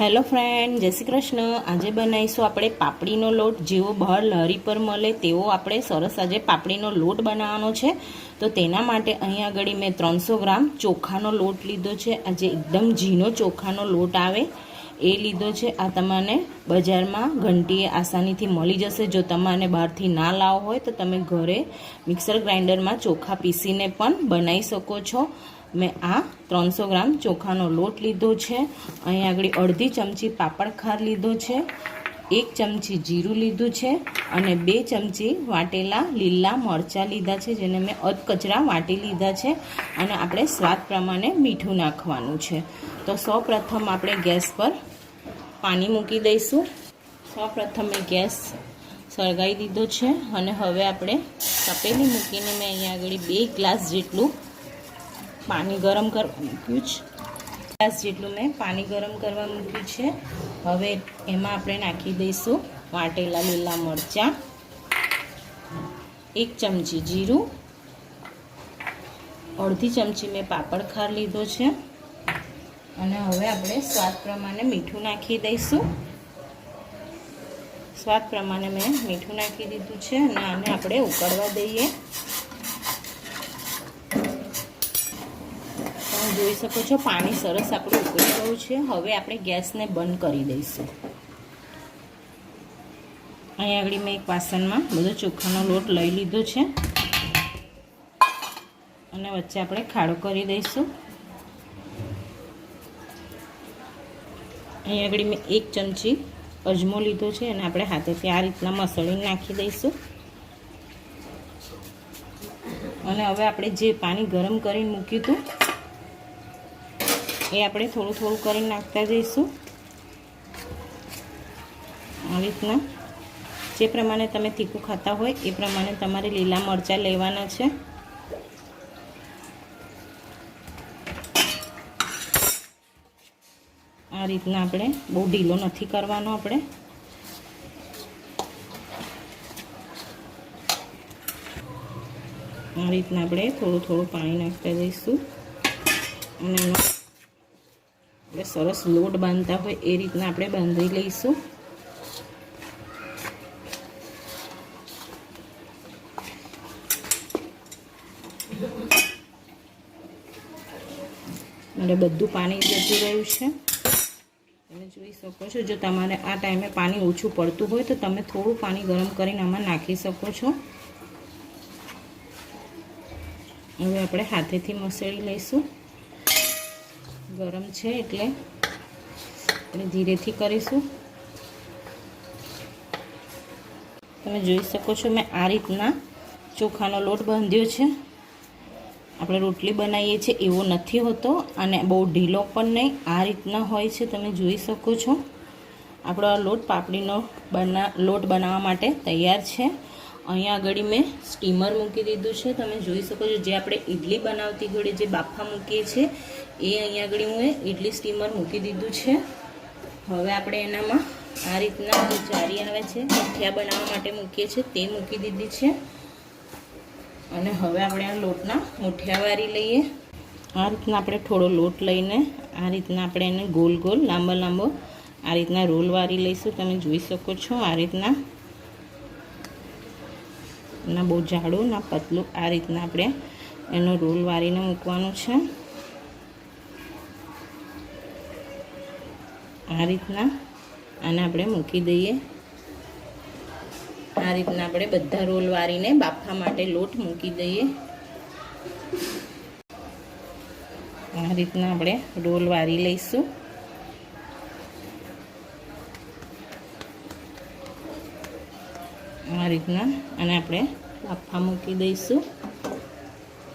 Hello friend, જય શ્રી કૃષ્ણ. આજે બનાવીશું આપણે પાપડીનો લોટ. જેવો બહાર લહેરી પર મળે તેવો આપણે સરસ આજે પાપડીનો લોટ બનાવવાનો છે. તો તેના માટે અહીં આગળ મેં ત્રણસો ગ્રામ ચોખાનો લોટ લીધો છે. આજે એકદમ ઝીનો ચોખાનો લોટ આવે. એ લીધો છે. આ તમને બજારમાં ઘંટીએ આસાનીથી મળી જશે. જો તમારે બહારથી ના લાવો હોય તો તમે ઘરે મિક્સર ગ્રાઇન્ડરમાં ચોખા પીસીને પણ બનાવી શકો છો. મેં આ ત્રણસો ગ્રામ ચોખાનો લોટ લીધો છે. અહીં આગળ અડધી ચમચી પાપડ ખાર લીધો છે. એક ચમચી જીરું લીધું છે અને બે ચમચી વાટેલા લીલા મરચાં લીધા છે, જેને મેં અધકચરા વાટી લીધા છે અને આપણે સ્વાદ પ્રમાણે મીઠું નાખવાનું છે. તો સૌપ્રથમ આપણે ગેસ પર પાણી મૂકી દઈશું. સૌપ્રથમ મેં ગેસ સળગાવી દીધો છે અને હવે આપણે તપેલી મૂકીને મેં અહીંયા આગળ બે ગ્લાસ જેટલું પાણી ગરમ કરવા મૂક્યું છે. ગ્લાસ જેટલું મેં પાણી ગરમ કરવા મૂક્યું છે. હવે એમાં આપણે નાખી દઈશું વાટેલા લીલા મરચાં. એક ચમચી જીરું. અડધી ચમચી મેં પાપડ ખાર લીધો છે. અને હવે આપણે સ્વાદ પ્રમાણે મીઠું નાખી દઈશું. સ્વાદ પ્રમાણે મેં મીઠું નાખી દીધું છે અને આને આપણે ઉકળવા દઈએ. જોઈ શકો છો, પાણી સરસ આપણું ઉકળી ગયું છે. હવે આપણે ગેસને બંધ કરી દઈશું. અહીં આગળ મેં એક વાસણમાં બધો ચોખાનો લોટ લઈ લીધો છે. અને વચ્ચે આપણે ખાડો કરી દઈશું. અહીં આગળ મેં એક ચમચી અજમો લીધો છે અને આપણે હાથેથી આ રીતના મસળીને નાખી દઈશું. અને હવે આપણે જે પાણી ગરમ કરીને મૂક્યું હતું એ આપણે થોડું થોડું કરીને નાખતા જઈશું. આ રીતના. જે પ્રમાણે તમે તીખું ખાતા હોય એ પ્રમાણે તમારે લીલા મરચાં લેવાના છે. આ રીતના આપણે બહુ ઢીલો નથી કરવાનો આપણે. આ રીતના આપણે થોડું થોડું પાણી નાખતા જઈશું. અને આપણે સરસ લોટ બાંધતા હોય એ રીતના આપણે બાંધી લઈશું. અને બધું પાણી જતું રહ્યું છે. તમે જોઈ શકો છો, જો તમારે આ ટાઈમે પાણી ઓછું પડતું હોય તો તમે થોડું પાણી ગરમ કરીને આમાં નાખી શકો છો. હવે આપણે હાથેથી મસળી લઈશું. ગરમ છે એટલે આપણે ધીરેથી કરીશું. તમે જોઈ શકો છો મેં આ રીતના ચોખાનો લોટ બાંધ્યો છે. આપણે રોટલી બનાવીએ છીએ એવો નથી હોતો અને બહુ ઢીલો પણ નહીં. આ રીતના હોય છે, તમે જોઈ શકો છો. આપણો આ લોટ પાપડીનો બના, લોટ બનાવવા માટે તૈયાર છે. અહીંયા આગળ મેં સ્ટીમર મૂકી દીધું છે. તમે જોઈ શકો છો જે આપણે ઇડલી બનાવતી ઘડી જે બાફા મૂકીએ છીએ, એ અહીંયા આગળ હું ઇડલી સ્ટીમર મૂકી દીધું છે. હવે આપણે એનામાં આ રીતના જે જારી આવે છે મઠિયા બનાવવા માટે મૂકીએ છીએ, તે મૂકી દીધી છે. અને હવે આપણે આ લોટના મુઠિયા વારી લઈએ. આ રીતના આપણે થોડો લોટ લઈને, આ રીતના આપણે એને ગોલ ગોલ લાંબો લાંબો આ રીતના રોલ વારી લઈશું. તમે જોઈ શકો છો આ રીતના ના બહુ જાડો, ના પતલું. આ રીતના આપણે એનો રોલ વારીને મૂકવાનો છે. આ રીતના આને આપણે મૂકી દઈએ. આ રીતના આપણે બધા રોલ વારીને બાફા માટે લોટ મૂકી દઈએ. આ રીતના આપણે રોલ વારી લઈશું. આ રીતના અને આપણે બાફા મૂકી દઈશું.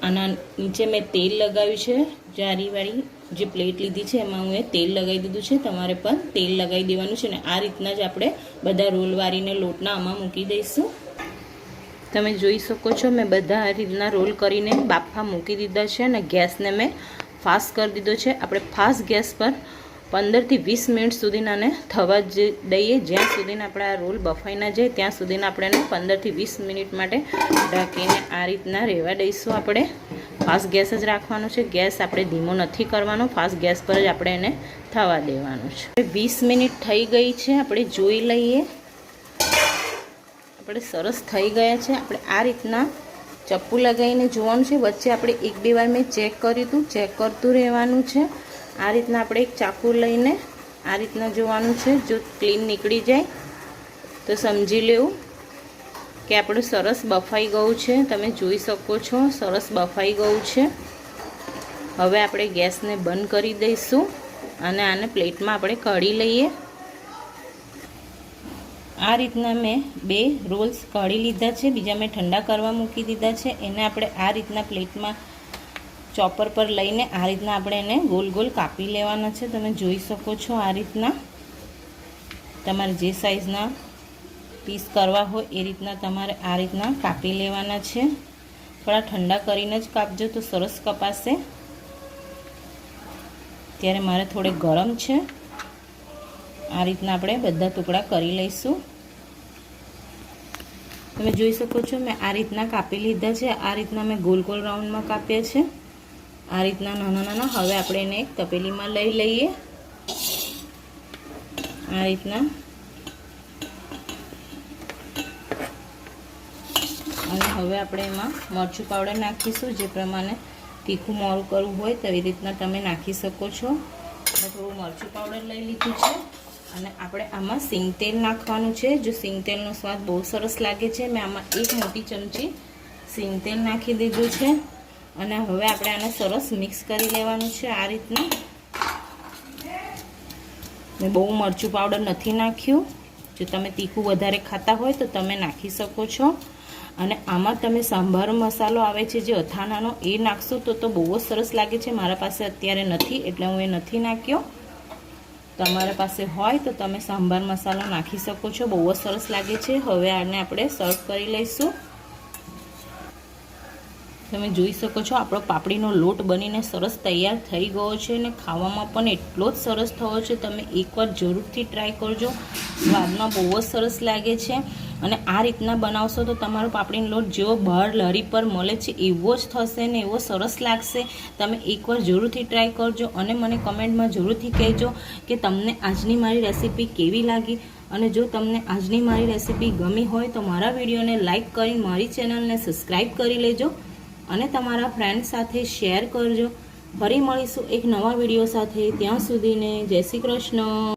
આના નીચે મેં તેલ લગાવ્યું છે. જારીવાળી જે પ્લેટ લીધી છે, એમાં હું એ તેલ લગાવી દીધું છે. તમારે પણ તેલ લગાવી દેવાનું છે ને આ રીતના જ આપણે બધા રોલ વાળીને લોટના આમાં મૂકી દઈશું. તમે જોઈ શકો છો, મેં બધા આ રીતના રોલ કરીને બાફા મૂકી દીધા છે અને ગેસને મેં ફાસ્ટ કરી દીધો છે. આપણે ફાસ્ટ ગેસ પર પંદરથી વીસ મિનિટ સુધીના આને થવા જ દઈએ. જ્યાં સુધીને આપણે આ રોલ બફાઈ ના જાય, ત્યાં સુધીને આપણે એને પંદરથી વીસ મિનિટ માટે ઢાંકીને આ રીતના રહેવા દઈશું આપણે. ફાસ્ટ ગેસ જ રાખવાનો છે. ગેસ આપણે ધીમો નથી કરવાનો. ફાસ્ટ ગેસ પર જ આપણે એને થવા દેવાનું છે. વીસ મિનિટ થઈ ગઈ છે. આપણે જોઈ લઈએ. આપણે સરસ થઈ ગયા છે. આપણે આ રીતના ચપ્પુ લગાવીને જોવાનું છે. વચ્ચે આપણે એક બે વાર મેં ચેક કર્યું હતું. ચેક કરતું રહેવાનું છે. આ રીતના આપણે એક ચાકુ લઈને આ રીતના જોવાનું છે. જો ક્લીન નીકળી જાય તો સમજી લેવું કે આપણું સરસ બફાઈ ગયું છે. તમે જોઈ શકો છો, સરસ બફાઈ ગયું છે. હવે આપણે ગેસને બંધ કરી દઈશું અને આને પ્લેટમાં આપણે કાઢી લઈએ. આ રીતના મેં બે રોલ્સ કાઢી લીધા છે. બીજા મેં ઠંડા કરવા મૂકી દીધા છે. એને આપણે આ રીતના પ્લેટમાં ચોપર પર લઈને આ રીતના આપણે એને ગોલ ગોલ કાપી લેવાના છે. તમે જોઈ શકો છો આ રીતના. તમારે જે સાઈઝના પીસ કરવા હોય એ રીતના તમારે આ રીતના કાપી લેવાના છે. થોડા ઠંડા કરીને જ કાપજો તો સરસ કપાશે. ત્યારે મારે થોડે ગરમ છે. આ રીતના આપણે બધા ટુકડા કરી લઈશું. તમે જોઈ શકો છો મેં આ રીતના કાપી લીધા છે. આ રીતના મેં ગોલ ગોલ રાઉન્ડમાં કાપ્યા છે. આ રીતના નાના નાના, હવે આપણે એને એક તપેલીમાં લઈ લઈએ. આ રીતના. અને હવે આપણે એમાં મરચું પાવડર નાખીશું, જે પ્રમાણે તીખું મોરું કરવું હોય તેવી રીતના તમે નાખી શકો છો. મેં થોડું મરચું પાવડર લઈ લીધું છે. અને આપણે આમાં સિંગ તેલ નાખવાનું છે. જો સિંગ તેલનો સ્વાદ બહુ સરસ લાગે છે, મેં આમાં એક મોટી ચમચી સિંગ તેલ નાખી દીધું છે. અને હવે આપણે આને સરસ મિક્સ કરી લેવાનું છે આ રીતના. મેં બહુ મરચું પાવડર નથી નાખ્યું. જો તમે તીખું વધારે ખાતા હોય તો તમે નાખી શકો છો. અને આમાં તમે સાંભાર મસાલો આવે છે જે અથાણાનો, એ નાખશો તો તો બહુ જ સરસ લાગે છે. મારા પાસે અત્યારે નથી, એટલે હું એ નથી નાખ્યો. તમારા પાસે હોય તો તમે સાંભાર મસાલો નાખી શકો છો. બહુ જ સરસ લાગે છે. હવે આને આપણે સર્વ કરી લઈશું. તમે જોઈ શકો છો, આપણો પાપડીનો લોટ બનીને સરસ તૈયાર થઈ ગયો છે અને ખાવામાં પણ એટલો જ સરસ થયો છે. તમે એકવાર જરૂરથી ટ્રાય કરજો. સ્વાદમાં બહુ જ સરસ લાગે છે અને આ રીતના બનાવશો તો તમારો પાપડીનો લોટ જેવો બહાર લરી પર મળે છે, એવો જ થશે ને એવો સરસ લાગશે. તમે એકવાર જરૂરથી ટ્રાય કરજો અને મને કમેન્ટમાં જરૂરથી કહેજો કે તમને આજની મારી રેસીપી કેવી લાગી. અને જો તમને આજની મારી રેસીપી ગમી હોય તો મારા વિડીયોને લાઇક કરી, મારી ચેનલને સબસ્ક્રાઈબ કરી લેજો. અને તમારા ફ્રેન્ડ સાથે શેર કરજો. ફરી મળીશું એક નવા વીડિયો સાથે. ત્યાં સુધીને જય શ્રી કૃષ્ણ.